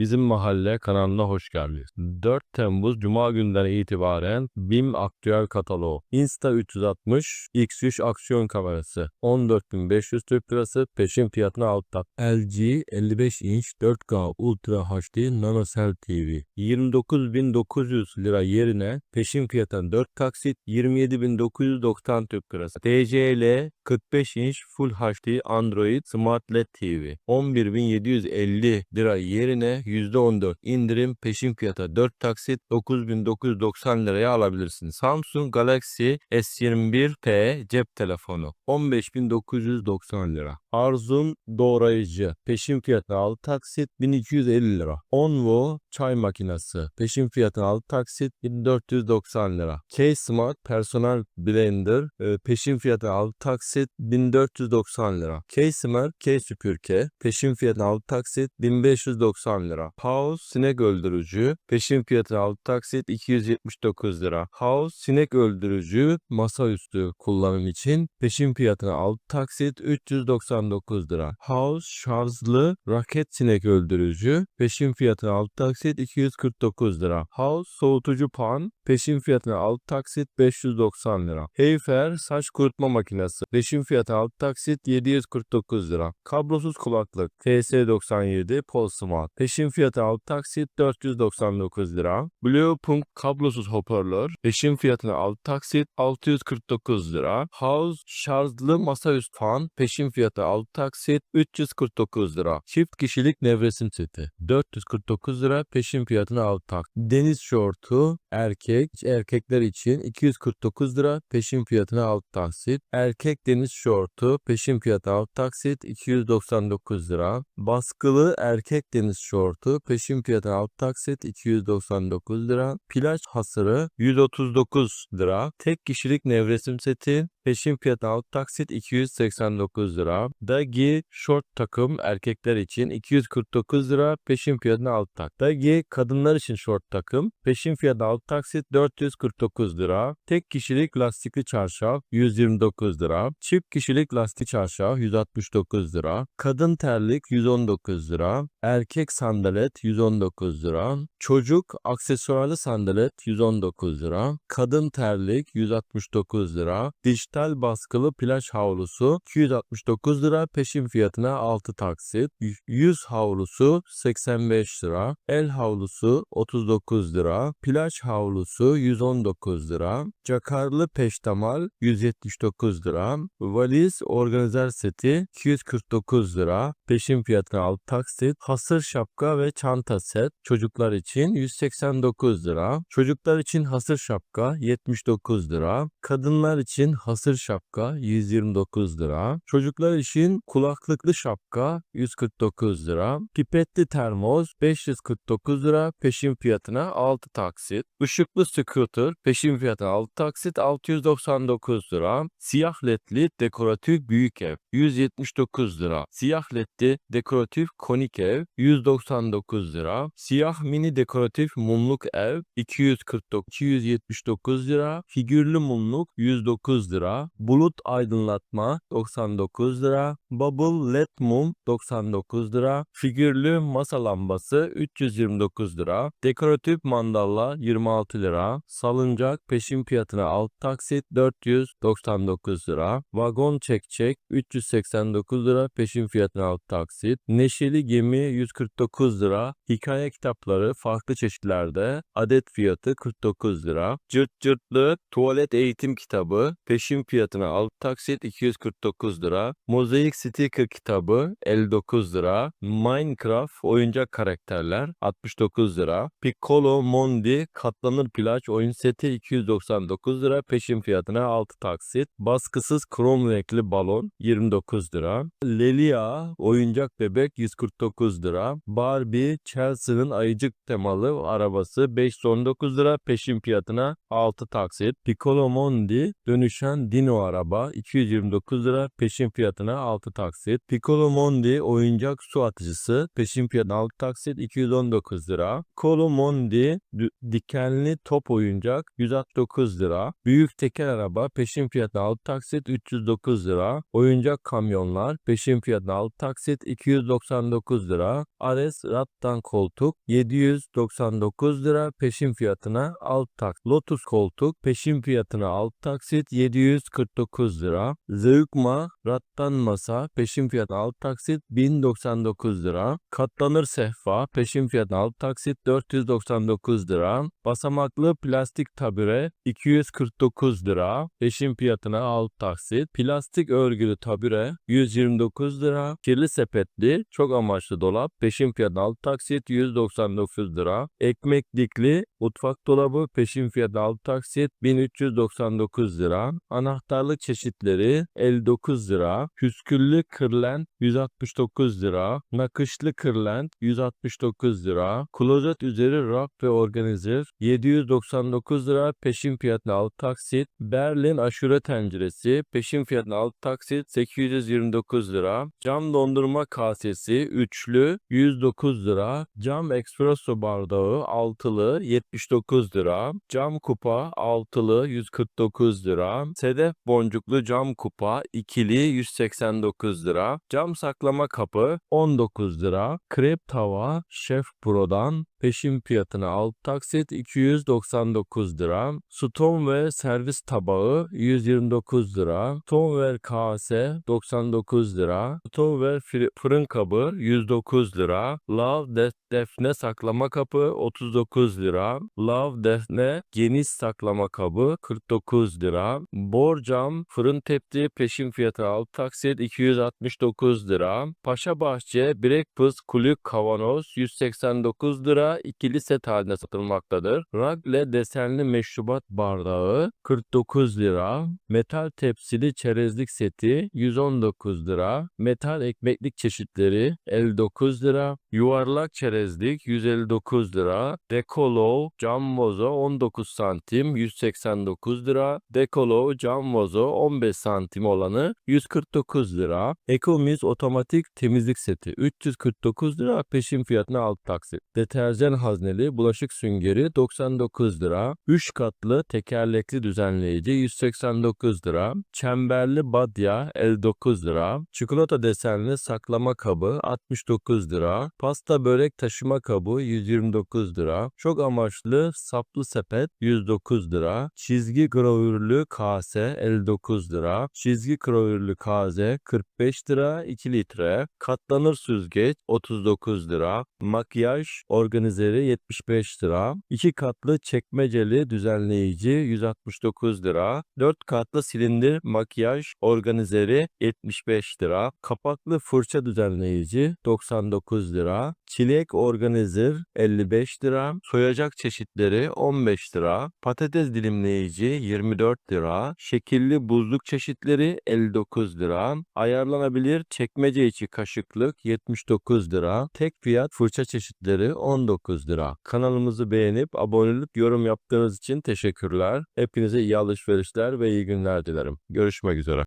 Bizim Mahalle kanalına hoş geldiniz. 4 Temmuz Cuma günden itibaren BİM aktüel kataloğu. Insta 360 X3 aksiyon kamerası. 14.500 Türk Lirası peşin fiyatına altta. LG 55 inç 4K Ultra HD Nano Cell TV. 29.900 lira yerine peşin fiyatına 4 taksit 27.990 Türk Lirası. TCL 45 inç Full HD Android Smart LED TV 11.750 lira yerine %14 indirim peşin fiyata 4 taksit 9.990 liraya alabilirsiniz. Samsung Galaxy S21P cep telefonu 15.990 lira. Arzum doğrayıcı peşin fiyatı 6 taksit 1250 lira. Onvo çay makinesi peşin fiyatı 6 taksit 1490 lira. K-Smart personel blender e, peşin fiyatı 6 taksit 1490 lira. K-Smart K süpürge peşin fiyatı 6 taksit 1590 lira. House sinek öldürücü. Peşin fiyatı 6 taksit 279 lira. House sinek öldürücü. Masaüstü kullanım için peşin fiyatına 6 taksit 399 lira. House şarjlı raket sinek öldürücü. Peşin fiyatına 6 taksit 249 lira. House soğutucu pan. Peşin fiyatına 6 taksit 590 lira. Heyfer saç kurutma makinesi. Peşin fiyatı 6 taksit 749 lira. Kablosuz kulaklık. TS97 Polsmart peşin fiyatı 6 taksit 499 lira. Bluepunkt kablosuz hoparlör peşin fiyatına 6 taksit 649 lira. House şarjlı masaüstü fan peşin fiyatı 6 taksit 349 lira. Çift kişilik nevresim seti 449 lira peşin fiyatına 6 taksit. Deniz şortu erkek erkekler için 249 lira peşin fiyatına 6 taksit. Erkek deniz şortu peşin fiyatı 6 taksit 299 lira. Baskılı erkek deniz şortu peşin fiyatı 6 taksit 299 lira. Plaj hasırı 139 lira. Tek kişilik nevresim seti Peşin fiyatı 6 taksit 289 lira. Dagi short takım erkekler için 249 lira. Peşin fiyatına 6 tak. Dagi kadınlar için short takım. Peşin fiyatı 6 taksit 449 lira. Tek kişilik lastikli çarşaf 129 lira. Çift kişilik lastik çarşaf 169 lira. Kadın terlik 119 lira. Erkek sandalet 119 lira. Çocuk aksesuarlı sandalet 119 lira. Kadın terlik 169 lira. Dijital baskılı plaj havlusu 269 lira peşin fiyatına 6 taksit. Yüz havlusu 85 lira. El havlusu 39 lira. Plaj havlusu 119 lira. Cakarlı peştemal 179 lira. Valiz organizer seti 249 lira. Peşin fiyatına 6 taksit. Hasır şapka ve çanta set çocuklar için 189 lira. Çocuklar için hasır şapka 79 lira. Kadınlar için hasır şapka 129 lira. Çocuklar için kulaklıklı şapka 149 lira. Pipetli termos 549 lira peşin fiyatına 6 taksit. Işıklı scooter peşin fiyatına 6 taksit 699 lira. Siyah ledli dekoratif büyük ev 179 lira. Siyah ledli dekoratif konik ev 199 lira. Siyah mini dekoratif mumluk ev 249 279 lira. Figürlü mumluk 109 lira. Bulut aydınlatma 99 lira. Bubble LED mum 99 lira. Figürlü masa lambası 329 lira. Dekoratif mandalla 26 lira. Salıncak peşin fiyatına alt taksit 499 lira. Vagon çekçek 389 lira peşin fiyatına alt taksit. Neşeli gemi 149 lira. Hikaye kitapları farklı çeşitlerde adet fiyatı 49 lira. Cırt cırtlı tuvalet eğitim kitabı peşin fiyatına 6 taksit 249 lira. Mozaik sticker kitabı 59 lira. Minecraft oyuncak karakterler 69 lira. Piccolo Mondi katlanır plaj oyun seti 299 lira. Peşin fiyatına 6 taksit. Baskısız krom renkli balon 29 lira. Lelia oyuncak bebek 149 lira. Barbie Chelsea'nin ayıcık temalı arabası 519 lira. Peşin fiyatına 6 taksit. Piccolo Mondi dönüşen Dino araba 229 lira peşin fiyatına 6 taksit. Piccolo Mondi oyuncak su atıcısı peşin fiyatına 6 taksit 219 lira. Piccolo Mondi dikenli top oyuncak 169 lira. Büyük teker araba peşin fiyatı 6 taksit 309 lira. Oyuncak kamyonlar peşin fiyatı 6 taksit 299 lira. Ares rattan koltuk 799 lira peşin fiyatına 6 taksit. Lotus koltuk peşin fiyatına 6 taksit 749 lira. Zıvkma rattan masa peşin fiyatı 6 taksit 1099 lira. Katlanır sehpa peşin fiyatı 6 taksit 499 lira. Basamaklı plastik tabure 249 lira. Peşin fiyatına 6 taksit. Plastik örgülü tabure 129 lira. Kirli sepetli çok amaçlı dolap peşin fiyatı 6 taksit 199 lira. Ekmek dikli mutfak dolabı peşin fiyatı 6 taksit 1399 lira. Anahtarlık çeşitleri 59 lira. Püsküllü kırlent 169 lira. Nakışlı kırlent 169 lira. Klozet üzeri raf ve organizer 799 lira peşin fiyatına 6 taksit. Berlin aşure tenceresi peşin fiyatına 6 taksit 829 lira. Cam dondurma kasesi üçlü 109 lira. Cam espresso bardağı altılı 79 lira. Cam kupa altılı 149 lira. Sedef boncuklu cam kupa ikili 189 lira. Cam saklama kapı 19 lira. Krep tava Chef Pro'dan peşin fiyatına 6 taksit 299 lira. Ston ve servis tabağı 129 lira. Stoneware kase 99 lira. Stoneware fırın kabı 109 lira. Love Def- Defne saklama kabı 39 lira. Love Defne geniş saklama kabı 49 lira. Borcam fırın tepsi peşin fiyatı 6 taksit 269 lira. Paşa Bahçe Breakfast kulüp kavanoz 189 lira ikili set halinde satılmaktadır. Ragle desenli meşrubat bardağı 49 lira. Metal tepsili çerezlik seti 119 lira. Metal ekmeklik çeşitleri 59 lira. Yuvarlak çerezlik 159 lira. Dekolo cam vazo 19 santim 189 lira. Dekolo cam vazo 15 santim olanı 149 lira. Ecomiz otomatik temizlik seti 349 lira peşin fiyatına alt taksit. Deterjan hazneli bulaşık süngeri 99 lira. 3 katlı tekerlekli düzenleyici 189 lira. Çemberli badya 59 lira. Çikolata desenli saklama kabı 69 lira. Pasta börek taşıma kabı 129 lira. Çok amaçlı saplı sepet 109 lira. Çizgi gravürlü kase 59 lira. Çizgi gravürlü kase 45 lira 2 litre. Katlanır süzgeç 39 lira. Makyaj organizeri 75 lira. 2 katlı çekmeceli düzenleyici 169 lira. 4 katlı silindir makyaj organizeri 75 lira. Kapaklı fırça düzenleyici 99 lira. Çilek organizer 55 lira. Soyacak çeşitleri 15 lira. Patates dilimleyici 24 lira. Şekilli buzluk çeşitleri 59 lira. Ayarlanabilir çekmece içi kaşıklık 79 lira. Tek fiyat fırça çeşitleri 19 lira. Kanalımızı beğenip abone olup yorum yaptığınız için teşekkürler. Hepinize iyi alışverişler ve iyi günler dilerim. Görüşmek üzere.